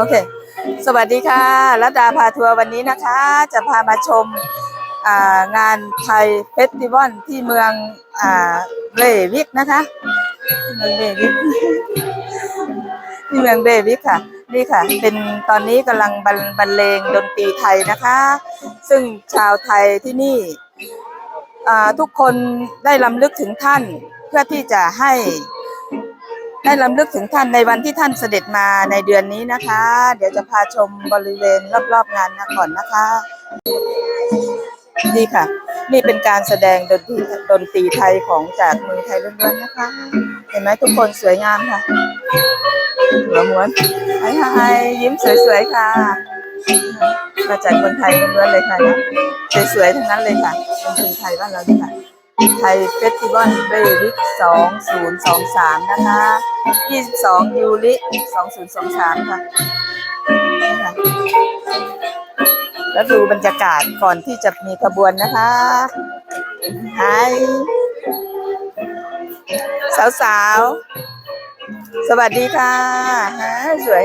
โอเค สวัสดีค่ะรัตดาพาทัวร์วันนี้นะคะ จะพามาชมางานไทยเฟสติวัลที่เมืองอเบรวิกนะคะเมืองเบรวิกที่เมืองเบรวิกค่ะ นี่ค่ะ เป็นตอนนี้กำลังบรรเลงดนตรีไทยนะคะ ซึ่งชาวไทยที่นี่ทุกคนได้ลำลึกถึงท่านเพื่อที่จะให้ ได้ลำลึกถึงท่านในวันที่ท่านเสด็จมาในเดือนนี้นะคะ เดี๋ยวจะพาชมบริเวณรอบๆงานนะก่อนนะคะนี่ค่ะ นี่เป็นการแสดงดนตรีดนตรีไทยของจากเมืองไทยล้วนๆนะคะ เห็นไหมทุกคนสวยงามค่ะหัวม้วนไอ้ไฮยิ้มสวยๆค่ะ มาจากเมืองไทยล้วนๆเลยค่ะนะสวยๆทั้งนั้นเลยค่ะดนตรีไทยบ้านเราค่ะ ไทยเฟสติวัลเบริก2023 นะคะ 22 ยูริ 2023ค่ะนี่ค่ะ แล้วดูบรรยากาศก่อนที่จะมีขบวนนะคะไฮสาวๆสวัสดีค่ะฮะสวย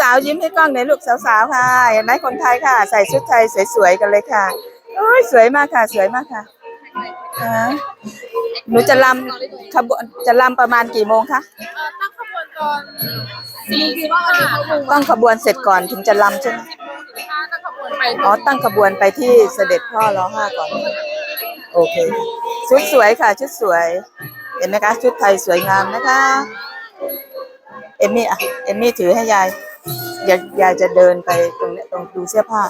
สาวๆยิ้มให้กล้องหน่อยลูกสาวๆค่ะ เห็นไหมคนไทยค่ะ ใส่ชุดไทยสวยๆกันเลยค่ะโอ้ยสวยมากค่ะ สวยมากค่ะ ฮะหนูจะลำขบวนจะลำประมาณกี่โมงคะเอ่อตั้งขบวนตอนสี่สิบห้าต้องขบวนเสร็จก่อนถึงจะลำใช่ไหมสิบโมงสิบห้าตั้งขบวนไปอ๋อตั้งขบวนไปที่เสด็จพ่อร้อห้าก่อน โอเค ชุดสวยค่ะ ชุดสวย เห็นไหมคะ ชุดไทยสวยงามนะคะ เอมมี่อะเอมมี่ถือให้ยายยายยายจะเดินไปตรงเนี้ยตรงดูเสื้อผ้า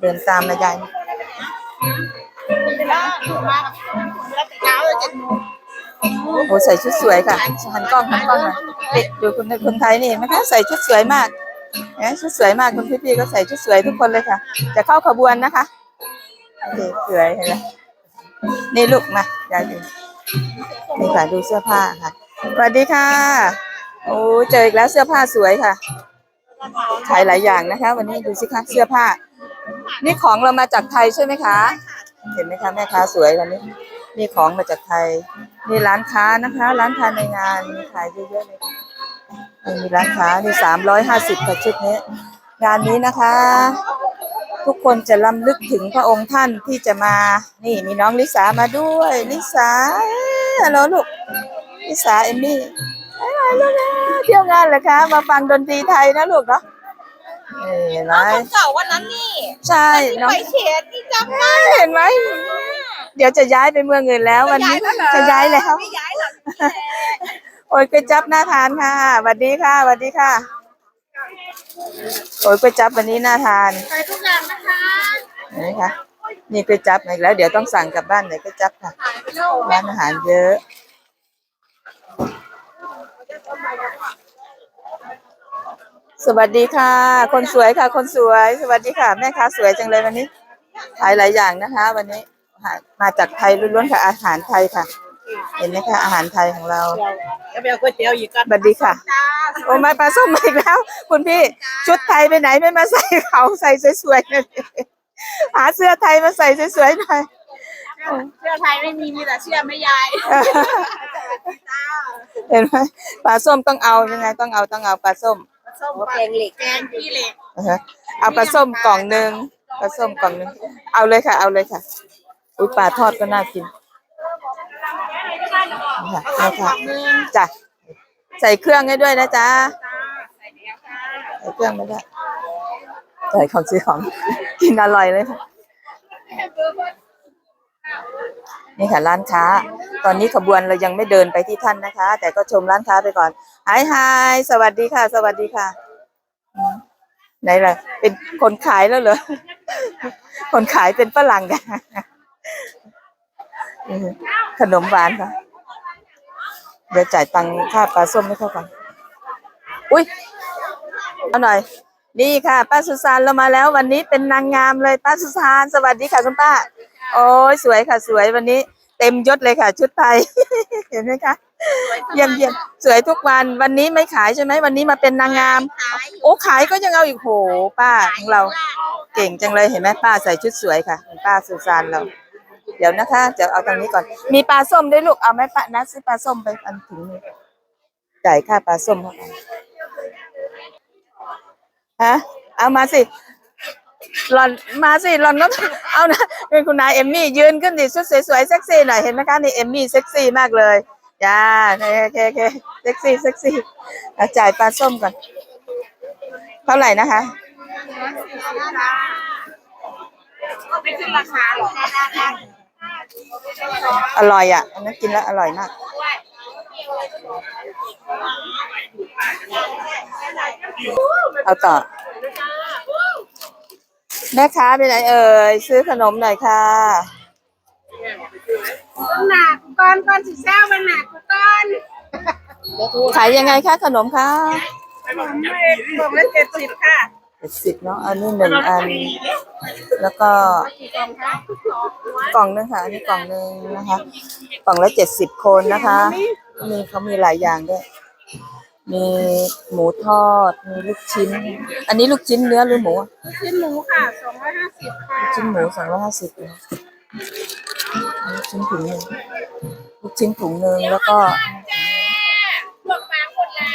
เดินตามนะยาย แล้วถูกมากแล้วแต่เช้าเลยเจ็ดโมงโอ้ใส่ชุดสวยค่ะหันกล้องหันกล้องหน่อยเด็กดูคนคนไทยนี่เห็นไหมคะใส่ชุดสวยมากเนไหมชุดสวยมากคุณพี่ๆก็ใส่ชุดสวยทุกคนเลยค่ะ จะเข้าขบวนนะคะโอเคสวยเห็นไหมนี่ลูกมายายดูนี่ค่ะดูเสื้อผ้าค่ะสวัสดีค่ะโอ้เจออีกแล้วเสื้อผ้าสวยค่ะขายหลายอย่างนะคะ วันนี้ดูสิคะเสื้อผ้า นี่ของเรามาจากไทยใช่ไหมคะ เห็นไหมคะแม่ค้าสวยกันนี้นี่ของมาจากไทยนี่ร้านค้านะคะ ร้านค้าในงานมีขายเยอะๆเลยนี่มีร้านค้านี่สามร้อยห้าสิบค่ะชุดนี้ งานนี้นะคะ ทุกคนจะลำลึกถึงพระองค์ท่านที่จะมา นี่มีน้องลิสามาด้วยลิสาฮัลโหลลูกลิสาเอมมี่บ๊ายลูกนะเที่ยวงานเหรอคะ มาฟังดนตรีไทยนะลูกเนาะ นี่เห็นไหมคนเก่าวันนั้นนี่ใช่น้องไปเฉียดนี่จำได้เห็นไหมเดี๋ยวจะย้ายไปเมืองอื่นแล้ววันนี้จะย้ายแล้วไม่ย้ายหรอกโอ้ยก๋วยจับน่าทานค่ะสวัสดีค่ะสวัสดีค่ะโอ้ยก๋วยจับวันนี้น่าทานไปทุกอย่างนะคะเห็นไหมคะนี่ก๋วยจับอีกแล้ว เดี๋ยวต้องสั่งกลับบ้านหน่อยก๋วยจับค่ะถ่ายไปแล้วร้านอาหารเยอะ สวัสดีค่ะ คนสวยค่ะ คนสวย สวัสดีค่ะ แม่ค้าสวยจังเลยวันนี้ขายหลายอย่างนะคะ วันนี้หามาจากไทยล้วนๆค่ะ อาหารไทยค่ะ เห็นไหมคะอาหารไทยของเราจะไปเอาก๋วยเตี๋ยวอีกกันสวัสดีค่ะจ้าโอ้มาปลาส้มมาอีกแล้ว คุณพี่ชุดไทยไปไหนไม่มาใส่เขาใส่สวยๆหน่อยหาเสื้อไทยมาใส่สวยๆหน่อยเสื้อไทยไม่มีมีแต่เสื้อไม่ยายเห็นไหมปลาส้มต้องเอายังไงต้องเอาต้องเอาปลาส้ม ส้มแกงเหล็ก แกงพี่เหล็กนะฮะเอาปลาส้มกล่องหนึ่งปลาส้มกล่องหนึ่งเอาเลยค่ะ เอาเลยค่ะ อุ้ยปลาทอดก็น่ากินนี่ค่ะนี่ค่ะจ้ะใส่เครื่องให้ด้วยนะจ๊ะใส่เครื่องไม่ได้ใส่ของซื้อของ กินอร่อยเลยค่ะ นี่ค่ะร้านค้า ตอนนี้ขบวนเรายังไม่เดินไปที่ท่านนะคะ แต่ก็ชมร้านค้าไปก่อนไฮไฮสวัสดีค่ะ สวัสดีค่ะไหนล่ะ เป็นคนขายแล้วเหรอ คนขายเป็นฝรั่งกันขนมหวานค่ะเดี๋ยวจ่ายตังค่าปลาส้มให้เขาก่อนอุ้ยเอาหน่อย นี่ค่ะ ป้าสุสานเรามาแล้ว วันนี้เป็นนางงามเลยป้าสุสานสวัสดีค่ะคุณป้า โอ้ยสวยค่ะสวยวันนี้ เต็มยศเลยค่ะ ชุดไทย เห็นไหมคะเยี่ยมเยี่ยมสวยทุกวันวันนี้ไม่ขายใช่ไหมวันนี้มาเป็นนางงามขายโอ้ขายก็ยังเอาอีกโห ป้าของเรา เก่งจังเลยเห็นไหมป้าใส่ชุดสวยค่ะป้าสุสานเรา เดี๋ยวนะคะเดี๋ยวเอาทางนี้ก่อน มีปลาส้มด้วยลูกเอาไหมป้านัดซื้อปลาส้มไปอันถุงหนึงจ่ายค่าปลาส้มเข้าไปฮะเอามาสิ หล่อนมาสิหล่อนก็เอานะเป็นคุณนายเอมมี่ยืนขึ้นดิชุดสวยๆเซ็กซี่หน่อยเห็นไหมคะนี่เอมมี่เซ็กซี่มากเลยจ้าโอเคโอเคเคเซ็กซี่เซ็กซี่เอาจ่ายปลาส้มก่อนเท่าไหร่นะคะไม่ขึ้นราคาหรอกอร่อยอะอันนั้นกินแล้วอร่อยมากเอาต่อ แม่ค้าไปไหนเอ่ยซื้อขนมหน่อยค่ะหนักก้อนก้อนสีแซ่มันหนักก้อนขายยังไงคะขนมคะผมไม่ผมละเจ็ดสิบค่ะเจ็ดสิบเนาะอันนี้หนึ่งอัน แล้วก็กล่องนึงค่ะอันนี้กล่องนึงนะคะ กล่องละเจ็ดสิบคนนะคะมีเขามีหลายอย่างด้วย มีหมูทอด มีลูกชิ้น อันนี้ลูกชิ้นเนื้อหรือหมูอะชิ้นหมูค่ะสองร้อยห้าสิบค่ะลูกชิ้นหมูสองร้อยห้าสิบลูกชิ้นถุงหนึ่งลูกชิ้นถุงหนึ่งแล้วก็พวกปลาคนละ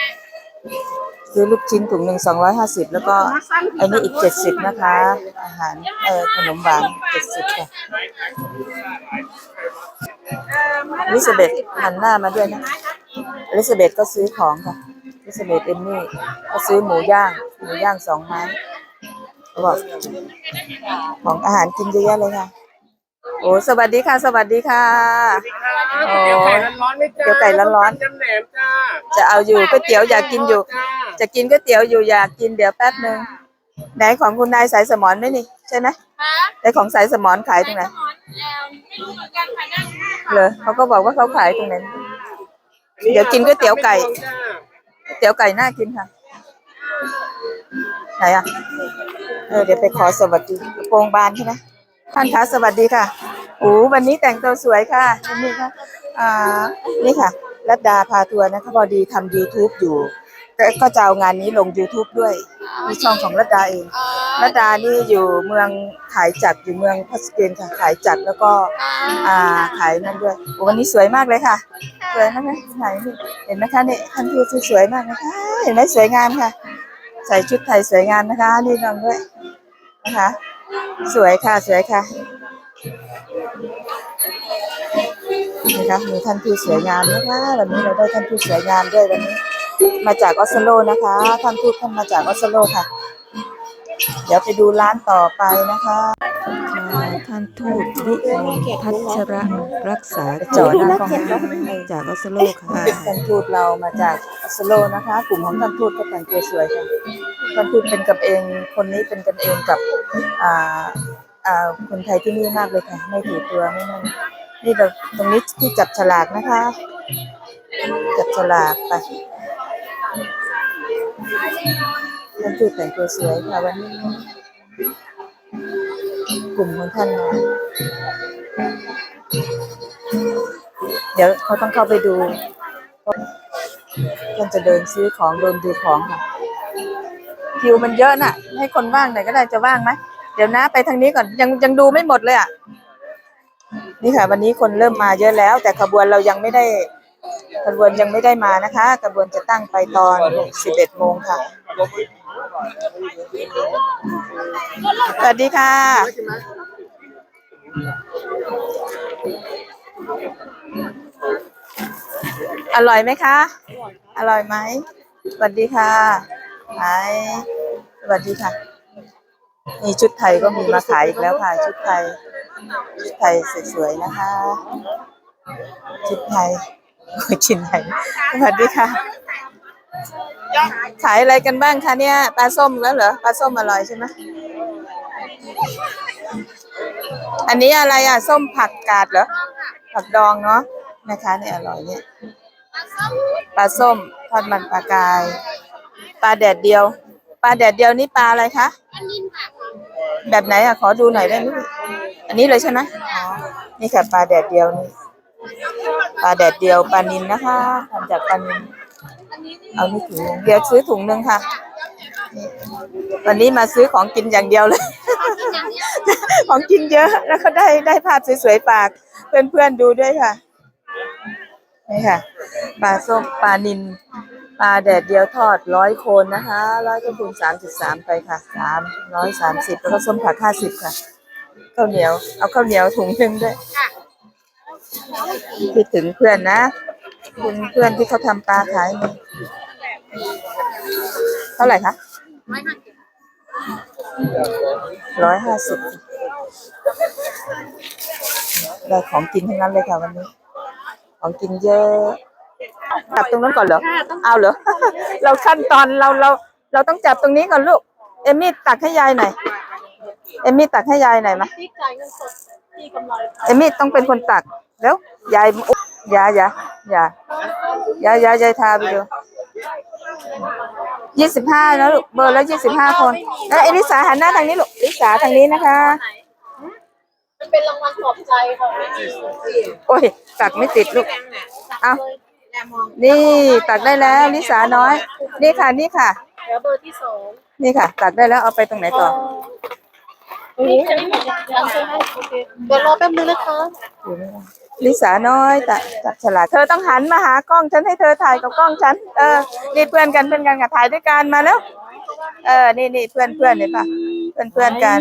ซื้อลูกชิ้นถุงหนึ่งสองร้อยห้าสิบแล้วก็อันนี้อีกเจ็ดสิบนะคะ อาหารเออขนมหวานเจ็ดสิบค่ะเออไม่อลิซาเบธหันหน้ามาด้วยนะอลิซาเบธก็ซื้อของค่ะ อลิซาเบธเอมมี่ก็ซื้อหมูย่างหมูย่างสองไม้เขาบอกของอาหารกินเยอะแยะเลยค่ะ โอ้สวัสดีค่ะ สวัสดีค่ะโอ้เตี๋ยวไก่ร้อนๆไหมจ้าเตี๋ยวไก่ร้อนๆจำแหนมจ้าจะเอาอยู่ก๋วยเตี๋ยวอยากกินอยู่จ้าจะกินก๋วยเตี๋ยวอยู่อยากกินเดี๋ยวแป๊บหนึ่งไหนของคุณนายสายสมอนไหมนี่ใช่ไหมไหนของสายสมอนขายตรงไหนไม่รู้เหมือนกันค่ะนั่งเลยเขาก็บอกว่าเขาขายตรงไหนเดี๋ยวกินก๋วยเตี๋ยวไก่ก๋วย เตี๋ยวไก่น่ากินค่ะ ไหนอะ เออเดี๋ยวไปขอสวัสดีกระโปรงบานใช่ไหมท่านคะสวัสดีค่ะโอ้วันนี้แต่งตัวสวยค่ะนี่ค่ะอ่านี่ค่ะรัตดาพาทัวร์นะคะพอดีทำ YouTube อยู่ ก็จะเอางานนี้ลง YouTube ด้วย มีช่องของรัตดาเองรัตดานี่อยู่เมืองขายจักรอยู่เมืองพัสเกนค่ะขายจักรแล้วก็อ่าขายนั่นด้วยโอ้วันนี้สวยมากเลยค่ะสวยนะคะไหนนี่เห็นไหมคะนี่ท่านทูตสวยมากนะคะเห็นไหมสวยงามค่ะ ใส่ชุดไทยสวยงามนะคะ นี่ลองด้วยนะคะ สวยค่ะสวยค่ะนะคะมีท่านทูตสวยงามนะคะวันนี้เราได้ท่านทูตสวยงามด้วยวันนี้ มาจากออสโลนะคะท่านทูตท่านมาจากออสโลค่ะ เดี๋ยวไปดูร้านต่อไปนะคะท่านทูตวิพัชระรักษาจอดหน้ากล้องจากออสโลค่ะท่านทูตเรามาจากออสโลนะคะ กลุ่มของท่านทูตก็แต่งตัวสวยค่ะท่านทูตเป็นกับเองคนนี้เป็นกันเองกับอ่าอ่าคนไทยที่นี่มากเลยค่ะ ไม่ถือตัวไม่นั่นนี่เราตรงนี้ที่จับฉลากนะคะ จับฉลากไป ท่านทูตแต่งตัวสวยค่ะวันนี้ กลุ่มของท่านนะเดี๋ยวเขาต้องเข้าไปดูท่านจะเดินซื้อของเดินดูของค่ะคิวมันเยอะน่ะ ให้คนว่างหน่อยก็ได้จะว่างไหมเดี๋ยวนะไปทางนี้ก่อนยังยังดูไม่หมดเลยอะนี่ค่ะ วันนี้คนเริ่มมาเยอะแล้ว แต่ขบวนเรายังไม่ได้ ขบวนยังไม่ได้มานะคะขบวนจะตั้งไปตอน 11โมงค่ะ สวัสดีค่ะอร่อยไหมคะ อร่อยไหม สวัสดีค่ะไหนสวัสดีค่ะ มีชุดไทยก็มีมาขายอีกแล้วค่ะ ชุดไทย ชุดไทยสวยๆนะคะ ชุดไทยโอ้ย ชินไทยสวัสดีค่ะ ขายอะไรกันบ้างคะเนี่ยปลาส้มแล้วเหรอปลาส้มอร่อยใช่ไหมอันนี้อะไรอะ ส้มผักกาดเหรอผักดองเนาะนะคะเนี่ยอร่อยเนี่ยปลาส้มทอดมันปลากายปลาแดดเดียวปลาแดดเดียวนี่ปลาอะไรคะแบบไหนอะขอดูหน่อยได้ไหมอันนี้เลยใช่ไหมอ๋อนี่ค่ะปลาแดดเดียวนี่ ปลาแดดเดียวปลานินนะคะทำจากปลานินเอานี่ถุงเดี๋ยวซื้อถุงหนึ่งค่ะวันนี้มาซื้อของกินอย่างเดียวเลย ของกินเยอะแล้วก็ได้ได้ภาพสวยๆฝาก เพื่อนๆดูด้วยค่ะนี่ค่ะปลาส้มปลานินปลาแดดเดียวทอดร้อยคนนะคะร้อยก็คูณสามจุดสามไปค่ะสามร้อยสามสิบแล้วก็ส้มผักห้าสิบค่ะข้าวเหนียว เอาข้าวเหนียวถุงหนึ่งด้วย คิดถึงเพื่อนนะคุณเพื่อนที่เขาทำปลาขายนี่เท่าไหร่คะร้อยห้าสิบได้ของกินทั้งนั้นเลยค่ะวันนี้ ของกินเยอะจับตรงนั้นก่อนเหรอเอาเหรอ เราขั้นตอนเราเราเราต้องจับตรงนี้ก่อนลูก เอมมี่ตักให้ยายหน่อย เอมมี่ตักให้ยายหน่อยมะที่จ่ายเงินสดที่กำไรเอมมี่ต้องเป็นคนตัก แล้วยายอุ๊ยยายยายยายยายยายยายทาไปดูยี่สิบห้าแล้วลูกเบอร์แล้วยี่สิบห้าคนแล้วเอลิสาหันหน้าทางนี้ลูกลิสาทางนี้นะคะมันเป็นรางวัลปลอบใจของไม่มีโอ้ยตักไม่ติดลูกเอาแอมองนี่ตักได้แล้วลิสาน้อย นี่ค่ะนี่ค่ะแล้วเบอร์ที่สองนี่ค่ะ ตักได้แล้วเอาไปตรงไหนต่อนี่จะไม่หมดยังซื้อให้โอเคเดี๋ยวรอแป๊บนึงนะคะ ลิสาน้อยตักจับฉลากเธอต้องหันมาหากล้องฉันให้เธอถ่ายกับกล้องฉัน เออ นี่เพื่อนกันเพื่อนกันกับถ่ายด้วยกันมาแล้ว เออ นี่นี่เพื่อนเพื่อนเห็นปะเพื่อนเพื่อนกัน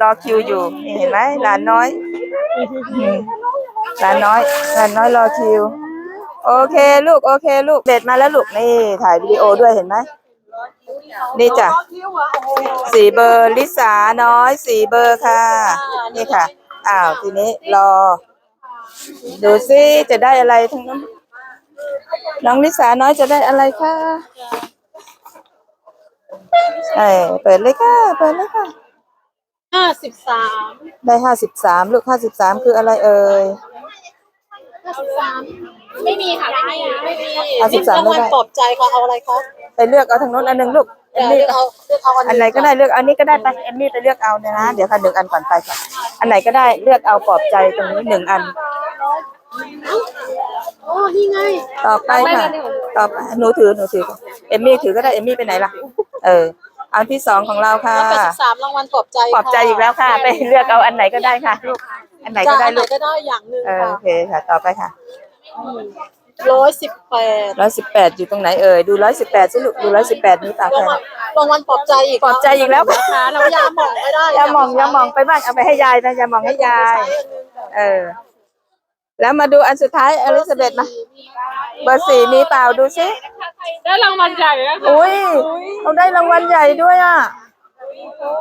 รอคิวอยู่ นี่เห็นไหมหลานน้อยหลานน้อยหลานน้อยรอคิว โอเคลูก โอเคลูกเด็ดมาแล้วลูกนี่ถ่ายวิดีโอด้วยเห็นไหมนี่จ้ะสี่เบอร์ลิสาน้อยสี่เบอร์ค่ะ นี่ค่ะ อ้าวทีนี้รอ ดูซิจะได้อะไรทั้งนั้นน้องลิสาน้อยจะได้อะไรคะเออเปิดเลยค่ะ เปิดเลยค่ะ ห้าสิบสามได้ห้าสิบสามลูกห้าสิบสามคืออะไรเอ่ย ห้าสิบสามไม่มีค่ะ ไม่มี ไม่มีห้าสิบสามรางไม่วัลได้ปลอบใจค่ะ เอาอะไรคะ ไปเลือกเอาทางโน้นอันหนึ่งลูก เอมเดี๋ยวมี่เลือกเอาเลือกเอาอันอันไหนก็ได้เลือกเอานี้ก็ได้ไปเอมมี่ไปเลือกเอาเนี่ยนะเดี๋ยวค่ะหนึ่งอันก่อนไปค่ะอันไหนก็ได้เลือกเอาปลอบใจตรงนี้หนึ่งอัน โอ้นี่ไงต่อไปค่ะต่อไปหนูถือหนูถือเอมมี่ถือก็ได้เอมมี่ไปไหนล่ะ เออ อันที่สองของเราค่ะแปดสิบสามรางวัลปลอบใจปลอบใจอีกแล้วค่ะ ไปเลือกเอาอันไหนก็ได้ค่ะลูกอันไหนจะก็ได้อันไหนลูกก็ได้อย่างหนึ่งเออค่ะโอเคค่ะ ต่อไปค่ะ ร้อยสิบแปดร้อยสิบแปดอยู่ตรงไหนเอ่ยดูร้อยสิบแปดสิลูกดูร้อยสิบแปดนี้เปล่ารางวัค่ะลรางวัลปลอบใจอีกปลอบใจอีกแล้วนะคะแล้วยาหมองไม่ได้อย่ามองอย่ามองไปบ้านเอาไปให้ยายนะอย่ามองให้ยาย เออ แล้วมาดูอันสุดท้ายอลิซาเบธมาเบอร์สี่มีเปล่าดูซิได้รางวัลใหญ่แล้วอุ้ยเขาได้รางวัลใหญ่ด้วยอะ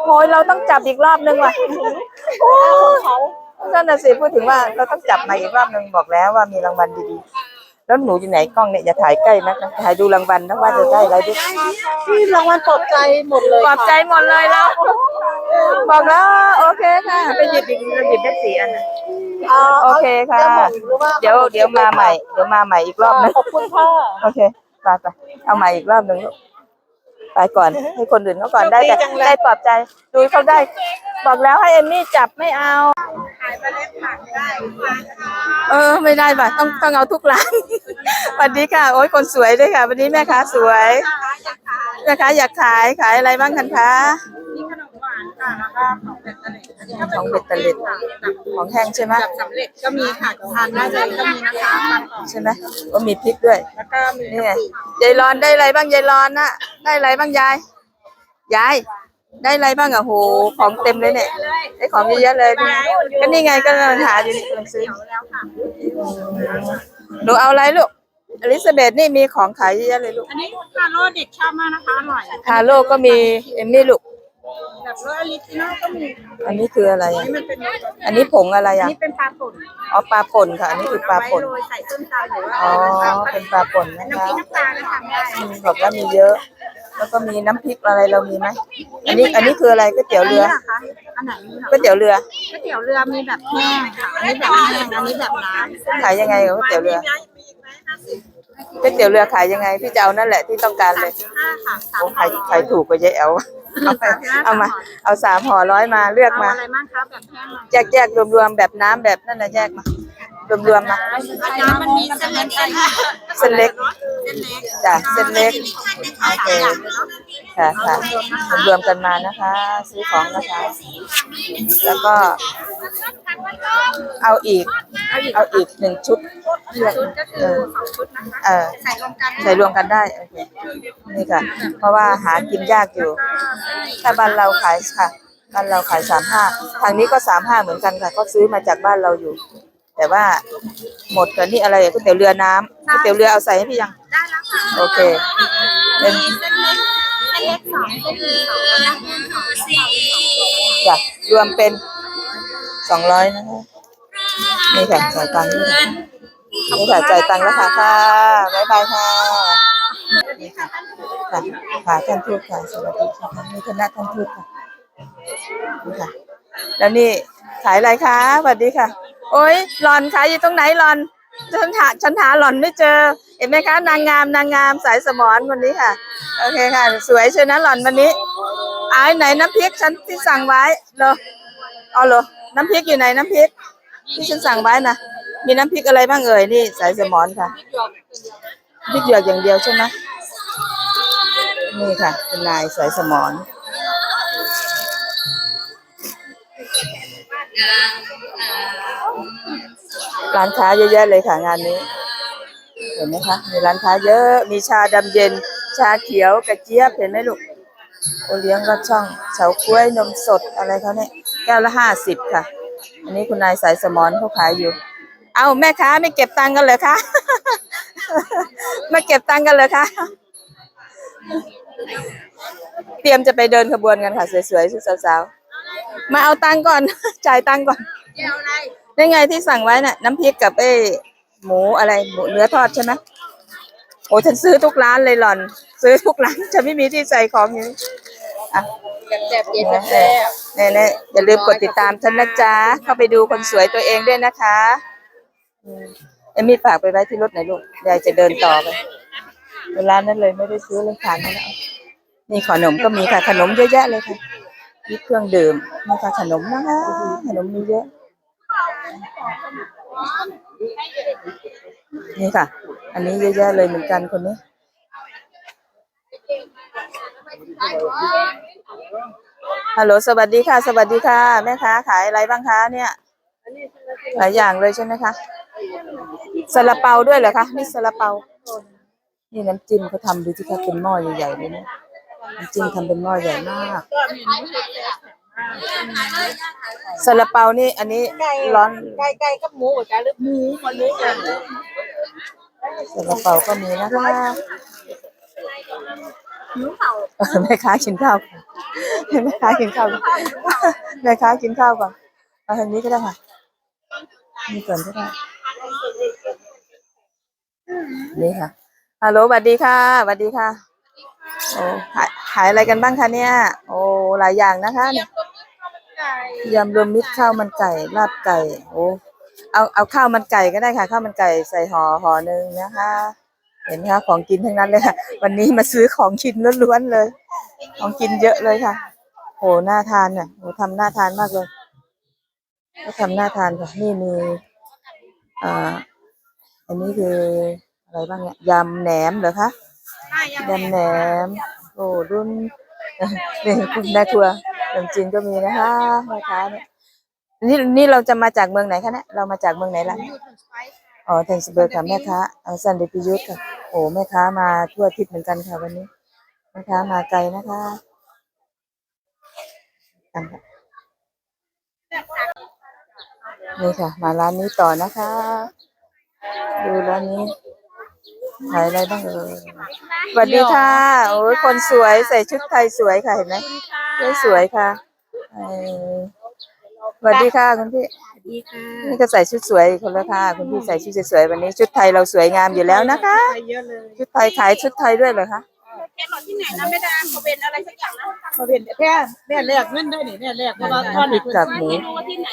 โอยเราต้องจับอีกรอบนึงว่ะโอ้ยนั่นน่ะสิพูดถึงว่าเราต้องจับมาอีกรอบนึงบอกแล้วว่ามีรางวัลดีๆ แล้วหนูอยู่ไหนกล้องเนี่ยอย่าถ่ายใกล้นักนะถ่ายดูรางวัลนะว่าจะได้อะไรด้วยที่รางวัลปลอบใจหมดเลยปลอบใจหมดเลยแล้วบอกแล้วโอเคค่ะไปหยิบอีกเราหยิบได้สี่อันนะาโอเคค่ะยาหม่องหรือว่าเดี๋ยวเดี๋ยวมาใหม่ เดี๋ยวมาใหม่อีกรอบนึงขอบคุณค่ะโอเคไปไปเอาใหม่อีกรอบหนึ่งลูกไปก่อนให้คนอื่นเขาก่อนได้แต่ได้ปลอบใจ ดูเขาได้ บอกแล้วให้เอมมี่จับไม่เอาเออไม่ได้ป่ะต้องต้องเอาทุกร้านสวัสดีค่ะ โอ้ยคนสวยด้วยค่ะ วันนี้แม่ค้าสวยแม่ค้าอยากขายขายอะไรบ้างกันคะ มีขนมหวานค่ะแล้วก็ของเบ็ดเตล็ดของเบ็ดเตล็ดของแห้งใช่ไหมแบบสำเร็จก็มีค่ะทานได้เลยก็มีนะคะทานก่อนใช่ไหมก็มีพริกด้วย แล้วก็มีนี่ไงยายรอนได้อะไรบ้างยายรอนน่ะได้อะไรบ้างยายยาย ได้อะไรบ้างอะโห ของเต็มเลยเนี่ยได้ของเยอะแยะเลยนี่ก็นี่ไงก็กำลังหาอยู่นี่กำลังซื้อแล้วค่ะหนูเอาอะไรลูกอลิซาเบธนี่มีของขายเยอะแยะเลยลูก อันนี้คาโร่เด็กชอบมากนะคะอร่อยฮาโลก็มีเอมมี่ลูกแบบรสอลิจินอลก็มี อันนี้คืออะไรอะนี่มันเป็นอันนี้ผงอะไรอันอะนี้เป็นปลาป่นอ๋อปลาป่นค่ะ อันนี้คือปลาป่นไว้โรยใส่ส้มตำหรือว่าอ๋อเป็นปลาป่นนะน้ำพคะริกน้ำปลาก็ทำได้อืมบอกว่ามีเยอะ แล้วก็มีน้ำพริกอะไรเรามีไหมอันนี้อันนี้คืออะไรก๋วยเตี๋ยวเรืออันนี้หรอคะอันไหนนี่หรอก๋วยเตี๋ยวเรือก๋วยเตี๋ยวเรือมีแบบแห้งค่ะอันนี้แบบแห้งอันนี้แบบน้ำขายยังไงกับก๋วยเตี๋ยวเรือมีอีกไหมห้าสิบก๋วยเตี๋ยวเรือขายยังไงพี่จะเอานั่นแหละที่ต้องการเลยห้าค่ะสามโอ้ขายขายถูกกว่ายายแอลเอาไปเอามา เอาสามห่อร้อยมาเลือกเอามา อะไรบ้างคะแบบแห้ง แยกแยกรวมๆแบบน้ำแบบนั่นนะแยกมา รวมๆมาอันนั้นมันมีเส้นเล็กเส้นเส้นเล็กเส้นเล็กจ้ะเส้นเล็กโอเคค่ะค่ะรวมๆกันมานะคะ ซื้อของนะคะ แล้วก็ เอาอีก เอาอีกหนึ่งชุดเออเออใส่รวมกันใส่รวมกันได้โอเคนี่ค่ะ เพราะว่าหากินยากอยู่ ถ้าบ้านเราขายค่ะบ้านเราขายสามห้าทางนี้ก็สามห้าเหมือนกันค่ะ ก็ซื้อมาจากบ้านเราอยู่ แต่ว่าหมดกันนี่อะไรก๋วยเตี๋ยวเรือน้ำก๋วยเตี๋ยวเรือเอาใส่ให้พี่ยัง ได้แล้วค่ะโอเคเป็นมีเส้นเล็กเส้นเล็กสองเส้นเล็กสองแล้วก็สองสี่จ้ะรวมเป็นสองร้อยนะคะนี่ค่ะจ่ายตังค์ด้วยค่ะนี่ค่ะจ่ายตังค์แล้วค่ะค่ะบ๊ายบายค่ะนี่ค่ะค่ะค่ะท่านทูตค่ะสวัสดีค่ะนี่คณะท่านทูตค่ะนี่ค่ะแล้วนี่ขายอะไรคะสวัสดีค่ะ โอ้ยหลอนขายอยู่ตรงไหนหลอนฉันหาฉันหาหลอนไม่เจอ เห็นไหมคะ นางงามนางงามสายสมอนวันนี้ค่ะ โอเคค่ะ สวยเชียวนะหลอนวันนี้อายไหนน้ำพริกฉันที่สั่งไว้เหรอเอาเหรอน้ำพริกอยู่ไหนน้ำพริก ที่ฉันสั่งไว้นะมีน้ำพริกอะไรบ้างเอ่ยนี่ สายสมอนค่ะพริกหยวกอย่างเดียวใช่ไหมนี่ค่ะ เป็นลายสายสมอน ร้านค้าเยอะแยะเลยค่ะงานนี้ เห็นไหมคะ มีร้านค้าเยอะ มีชาดำเย็น ชาเขียวกระเจี๊ยบเห็นไหมลูกโอเลี้ยงรสช่องเฉาก้วยนมสดอะไรเขาเนี่ยแก้วละห้าสิบค่ะ อันนี้คุณนายสายสมอนเขาขายอยู่ เอาแม่ค้าไม่เก็บตังค์กันเลยคะไม่เก็บตังค์กันเลยคะเตรียมจะไปเดินขบวนกันค่ะ สวยๆสาวๆมาเอาตังค์ก่อน จ่ายตังค์ก่อนเดี๋ยวอะไร ได้ไงที่สั่งไว้น่ะ น้ำพริกกับไอ้หมูอะไรหมูเนื้อทอดใช่ไหมโอ้ฉันซื้อทุกร้านเลยหล่อน ซื้อทุกร้านจะไม่มีที่ใส่ของอยู่อะแซ่บๆเย็นแซ่บเน่เน่อย่าลืมกดติดตามฉันนะจ๊ะเข้าไปดูคนสวยตัวเองด้วยนะคะเอมมี่ฝากไปไว้ที่รถหน่อยลูกยายจะเดินต่อไปเวลานนั้นเลยไม่ได้ซื้อเลยผ่านมาแล้วนี่ขนมก็มีค่ะขนมเยอะแยะเลยค่ะมีเครื่องดื่มนี่ค่ะขนมนะคะขนมมีเยอะ นี่ค่ะ อันนี้เยอะแยะเลยเหมือนกันคนนี้ ฮัลโหล สวัสดีค่ะ สวัสดีค่ะ แม่ค้าขายอะไรบ้างคะเนี่ย หลายอย่างเลยใช่ไหมคะซาลาเปาด้วยเหรอคะ นี่ซาลาเปา นี่น้ำจิ้มเขาทำดูที่เขาเป็นหม้อใหญ่ๆเลยนี่ยน้ำจิ้มทำเป็นหม้อใหญ่มาก ซาลาเปานี่อันนี้ร้อนไก่ไก่กับหมูจ้ะหรือหมูคนนี้จ้ะซาลาเปาก็มีนะคะเออแม่ค้ากินข้าวก่อนแม่ค้ากินข้าวก่อนแม่ค้ากินข้าวก่อนมาทางนี้ก็ได้ค่ะนี่ก่อนก็ได้นี่ค่ะฮัลโหลสวัสดีค่ะสวัสดีค่ะโอ้ขายขายอะไรกันบ้างคะเนี่ย โอ้หลายอย่างนะคะเนี่ย ยำรวมมิตรข้าวมันไก่ลาบไก่ โอ้เอาเอาข้าวมันไก่ก็ได้ค่ะข้าวมันไก่ใส่ห่อห่อหนึ่งนะคะ เห็นไหมคะของกินทั้งนั้นเลยค่ะ วันนี้มาซื้อของกินล้วนๆเลย ของกินเยอะเลยค่ะโหน่าทานเนี่ยโหทำน่าทานมากเลยก็ทำน่าทานค่ะนี่มีอ่าอันนี้คืออะไรบ้างเนี่ยยำแหนมเหรอคะยำแหนมโอ้รุ่นนี่คุณแม่ครัวข นมจีนก็มีนะคะแม่ค้าเนี่ยนี่นี่เราจะมาจากเมืองไหนคะเนี่ยเรามาจากเมืองไหนล่ะอ๋อเทนสเบิร์กค่ะแม่ค้าเอาซันเดพิยุทธ์ค่ะโอ้แม่ค้ามาทั่วทิศเหมือนกันค่ะวันนี้แม่ค้ามาไกลนะคะกันค่ะนี่ค่ะ มาร้านนี้ต่อนะคะ ดูร้านนี้ ขายอะไรบ้างเอ่ยสวัสดีค่ะ โอ้ยคนสวยใส่ชุดไทยสวยค่ะเห็นไหมสวยสวยๆค่ะเอ่อสวัสดีค่ะคุณพี่ดีค่ะนี่ก็ใส่ชุดสวยอีกคนละค่ะคุณพี่ใส่ชุดสวยๆวันนี้ชุดไทยเราสวยงามอยู่แล้วนะคะเยอะเลยชุดไทยขายชุดไทยด้วยเหรอคะแค่หลอดที่ไหนนะไม่ได้เขาเป็นอะไรสักอย่างนะเขาเป็นแค่แม่แรกเงินได้นี่แม่แรกเพราะว่าตอนน้ำพรินี้กกับหมูไม่รู้ว่าที่ไหน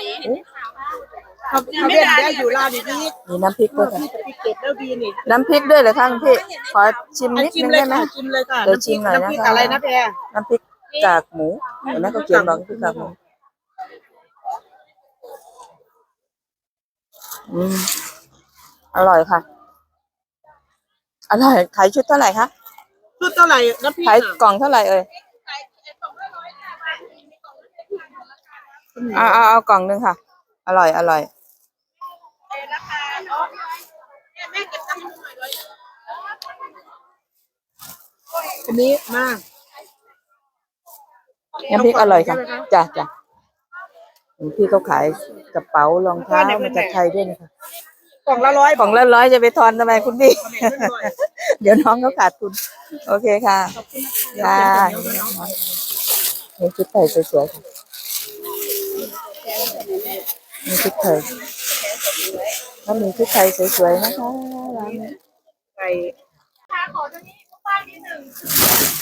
เขาเขาเป็นได้อยู่ลาวดีนี่มีน้ำพริกด้วยค่ะที่สปิเกตแล้วดีนี่น้ำพริกด้วยเหรอคะคุณพี่ขอชิมอันนิดจิ้มนึงเลยได้ไหมค่ะจิ้มเลยค่ะเดี๋ยวชิมหน่อยนะคะำพริกอะไรนะแพรน้ำพริกกากหมูเห็นไหมเขาเขียนบอกน้ำพริกกากหมูอืมอร่อยค่ะอร่อยขายชุดเท่าไหร่คะชุดเท่าไหร่น้ำพริกขายอะกล่องเท่าไหร่เอ่ยเอาเอาเอากล่องหนึงค่ะ อร่อยอร่อย อันนี้มากน้ำพริกอร่อยค่ะจ้ะจ้ะพี่เขาขายกระเป๋ารองเท้ามาจากไทยด้วยนะคะกล่องละร้อยกล่องละร้อยจะไปทอนทำไมคุณพี่ เดี๋ยวน้องเขาขาดทุน โอเคค่ะค่ะนี่ชุดไทยสวยๆค่ะนี่ชุดไทยแล้วมีชุดไทยสวยๆนะคะร้านนี้ไก่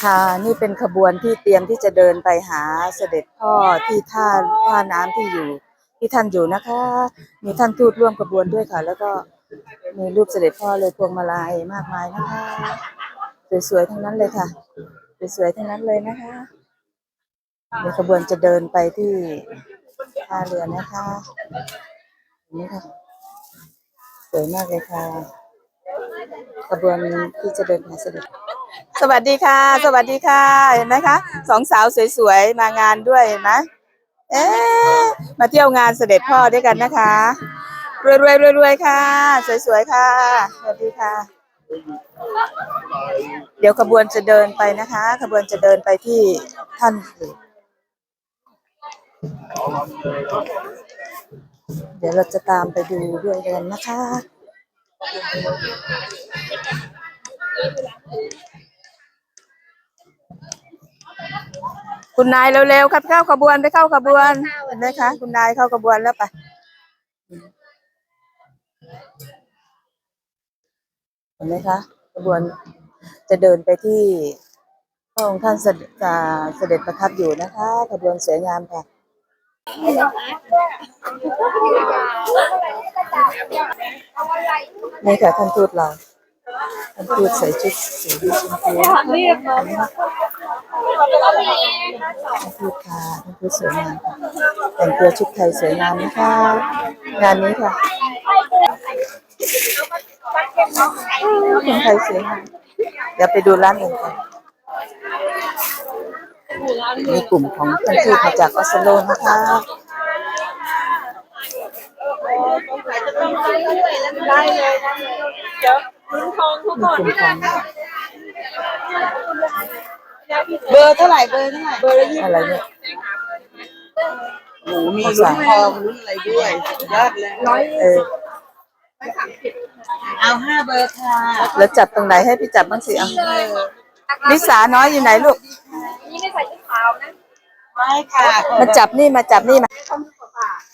ค่ะนี่เป็นขบวนที่เตรียมที่จะเดินไปหาเสด็จพ่อที่ท่าท่าน้ำที่อยู่ ที่ท่านอยู่นะคะ มีท่านทูตร่วมขบวนด้วยค่ะ แล้วก็มีรูปเสด็จพ่อเลยพวงมาลัยมากมายนะคะ สวยๆทั้งนั้นเลยค่ะ สวยๆทั้งนั้นเลยนะคะมีขบวนจะเดินไปที่ท่าเรือนะคะนี่ค่ะสวยมากเลยค่ะขบวนที่จะเดินหาเสด็จ สวัสดีค่ะ สวัสดีค่ะ เห็นไหมคะสองสาวสวยๆ มางานด้วยเห็นไหมเอ๊ะมาเที่ยวงานเสด็จพ่อด้วยกันนะคะรวยรวยรวยรวยๆค่ะ สวยๆค่ะ สวัสดีค่ะ เดี๋ยวขบวนจะเดินไปนะคะ ขบวนจะเดินไปที่ท่านอื่นเดี๋ยวเราจะตามไปดูด้วยกันนะคะ คุณนายเร็วๆครับเข้าขบวนไปเข้าขบวนเห็นไหมคะ คุณนายเข้าขบวนแล้วไปเห็นไหมคะขบวนจะเดินไปที่พระองค์ท่านเสด็จเสด็จประทับอยู่นะคะขบวนสวยงามค่ะนี่ค่ะท่านทูตเราท่านทูตใส่ชุดสีชมพู ท่านทูค่ะท่านทูตสวยงามค่ะแต่งตัวชุดไทยสวยงามนะคะงานนี้ค่ะคนไทยสวยงามเดี๋ยวไปดูร้านอื่นกันมีกลุ่มของท่านทูตมาจากออสโลนะคะได้เลยเดี๋ยวลุ้นทองทุกคน เบอร์เท่าไหร่เบอร์เท่าไหร่เบอร์ละยี่อะไรเนี่ยโอ้โหมีลุ้นทองลุ้นอะไรด้วยสุดยอดเลยร้อยเออเอาห้าเบอร์ค่ะแล้วจับตรงไหนให้พี่จับบ้างสิอะลิสาน้อยอยู่ไหนลูกนี่ไม่ใส่ชุดขาวนะไม่ค่ะมาจับนี่มาจับนี่มา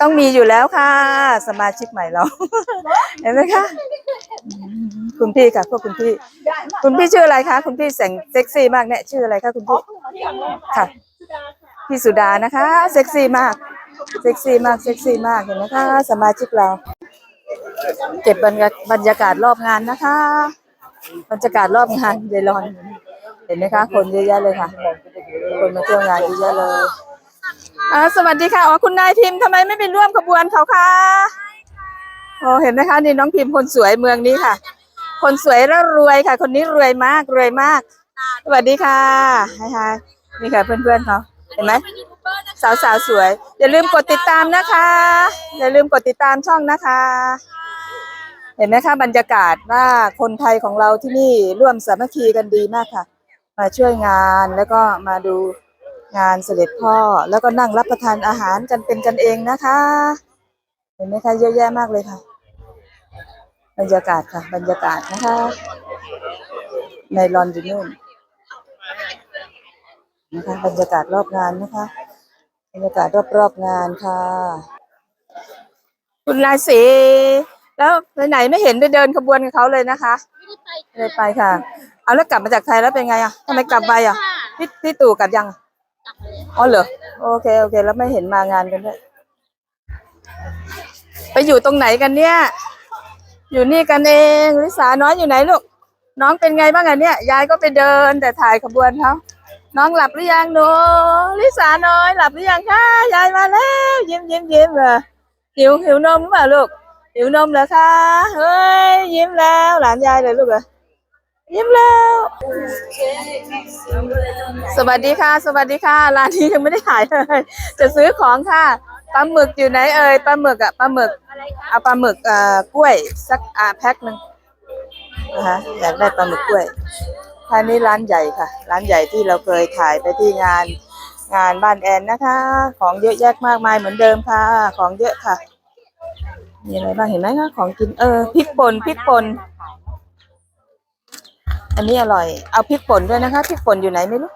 ต้องมีอยู่แล้วค่ะ สมาชิกใหม่เรา เห็นไหมคะ คุณพี่ค่ะ พวกคุณพี่ คุณพี่ชื่ออะไรคะ คุณพี่แสงเซ็กซี่มากเนี่ยชื่ออะไรคะคุณพี่ค่ะ พี่สุดานะคะ เซ็กซี่มาก เซ็กซี่มาก เซ็กซี่มาก เห็นไหมคะ สมาชิกเรา เก็บบรรยากบรรยากาศรอบงานนะคะ บรรยากาศรอบงานเดลอน เห็นไหมคะ คนเยอะแยะเลยค่ะ คนมาเที่ยวงานเยอะแยะเลย อ่าสวัสดีค่ะ อ๋อ คุณนายพิมพ์ทำไมไม่ไปร่วมขบวนเขาคะโอ้เห็นไหมคะนี่น้องพิมพ์คนสวยเมืองนี้ค่ะ คนสวยแล้วรวยค่ะ คนนี้รวยมากรวยมาก สวัสดีค่ะฮายฮายนี่ค่ะเพื่อนๆเขาเห็นไหมสาวสาวสวย อย่าลืมกดติดตามนะคะ อย่าลืมกดติดตามช่องนะคะ เห็นไหมคะบรรยากาศว่าคนไทยของเราที่นี่ร่วมสามัคคีกันดีมากค่ะ มาช่วยงานแล้วก็มาดู งานเสด็จพ่อแล้วก็นั่งรับประทานอาหารกันเป็นกันเองนะคะ เห็นไหมคะเยอะแยะมากเลยค่ะ บรรยากาศค่ะ บรรยากาศนะคะ ในลอนดอนนู่นนะคะบรรยากาศรอบงานนะคะบรรยากาศรอบๆงานค่ะ คุณราศีแล้วไปไหนไม่เห็นไปเดินขบวนกับเขาเลยนะคะไม่ได้ไปค่ะ เอาแล้วกลับมาจากไทยแล้วเป็นไงอะทำไมกลับไปอะพี่พี่ตู่กลับยัง อ๋อเหรอโอเคโอเค แล้วไม่เห็นมางานกันด้วยไปอยู่ตรงไหนกันเนี่ย อยู่นี่กันเองลิสาน้อยอยู่ไหนลูกน้องเป็นไงบ้างอะเนี่ยยายก็ไปเดิน แต่ถ่ายขบวนเขาน้องหลับหรือยังหนูลิสาน้อยหลับหรือยังคะยายมาแล้ว ยิ้มยิ้มยิ้มเลยหิวหิวนมหรือเปล่าลูกหิวนมเหรอคะเฮ้ยยิ้มแล้วหลานยายเลยลูกเหรอ ยิ้มแล้ว สวัสดีค่ะ สวัสดีค่ะ ร้านนี้ยังไม่ได้ขายเลย จะซื้อของค่ะ ปลาหมึกอยู่ไหนเอ่ย ปลาหมึกอะปลาหมึก เอาปลาหมึกเอ่อกล้วยสักอ่าแพ็คหนึ่งนะคะอยากได้ปลาหมึกกล้วยท่านนี้ร้านใหญ่ค่ะ ร้านใหญ่ที่เราเคยถ่ายไปที่งานงานบ้านแอนนะคะ ของเยอะแยะมากมายเหมือนเดิมค่ะ ของเยอะค่ะ มีอะไรบ้างเห็นไหมคะ ของกินเออพริกป่นพริกป่น อันนี้อร่อย เอาพริกป่นด้วยนะคะ พริกป่นอยู่ไหนไม่รู้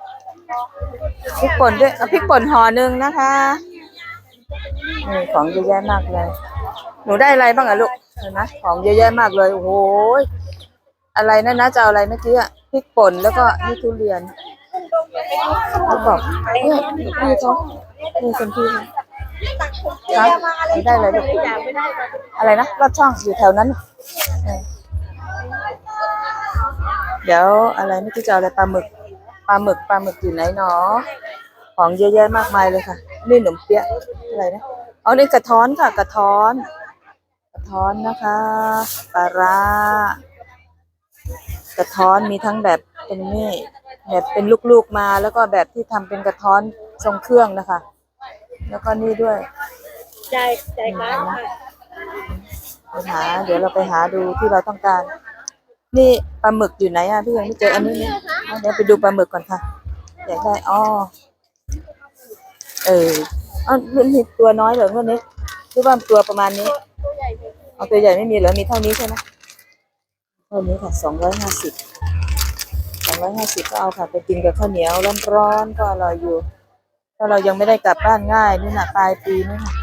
พริกป่นด้วย เอาพริกป่นห่อหนึ่งนะคะนี่ของเยอะแยะมากเลย หนูได้อะไรบ้างอะลูกเห็นไหมของเยอะแยะมากเลย โอ้โห อะไรนั่นะจะเอาอะไรเมื่อกี้อะพริกป่นแล้วก็นี่ทุเรียนเขาบอกเนี่ยพี่เขานี่คนพี่ครับได้อะไรลูกอะไรนะรอดช่องอยู่แถวนั้น เออเดี๋ยวอะไรไม่รู้จะเอาอะไรปลาหมึกปลาหมึกปลาหมึกอยู่ไหนหนอของเยอะแยะมากมายเลยค่ะ นี่ขนมเปี๊ยะอะไรนะอ๋อนี่กระท้อนค่ะ กระท้อน กระท้อนนะคะปลาร้ากระท้อนมีทั้งแบบเป็นนี่แบบเป็นลูกๆมาแล้วก็แบบที่ทำเป็นกระท้อนทรงเครื่องนะคะ แล้วก็นี่ด้วยใจใจกลางค่ะไปหา เดี๋ยวเราไปหาดูที่เราต้องการ นี่ปลาหมึกอยู่ไหนอะพี่ยังไม่เจออันนี้เนี่ยเอาเดี๋ยวไปดูปลาหมึกก่อนค่ะ อยากได้อ๋อเอออ๋อมันมีตัวน้อยเหรอพวกนี้หรือว่าตัวประมาณนี้เอาตัวใหญ่ไม่มีเหรอมีเท่านี้ใช่ไหมเท่านี้ค่ะสองร้อยห้าสิบสองร้อยห้าสิบก็เอาค่ะไปกินกับข้าวเหนียวร้อนๆก็อร่อยอยู่ถ้าเรายังไม่ได้กลับบ้านง่ายนี่นะปลายปีนี่นะ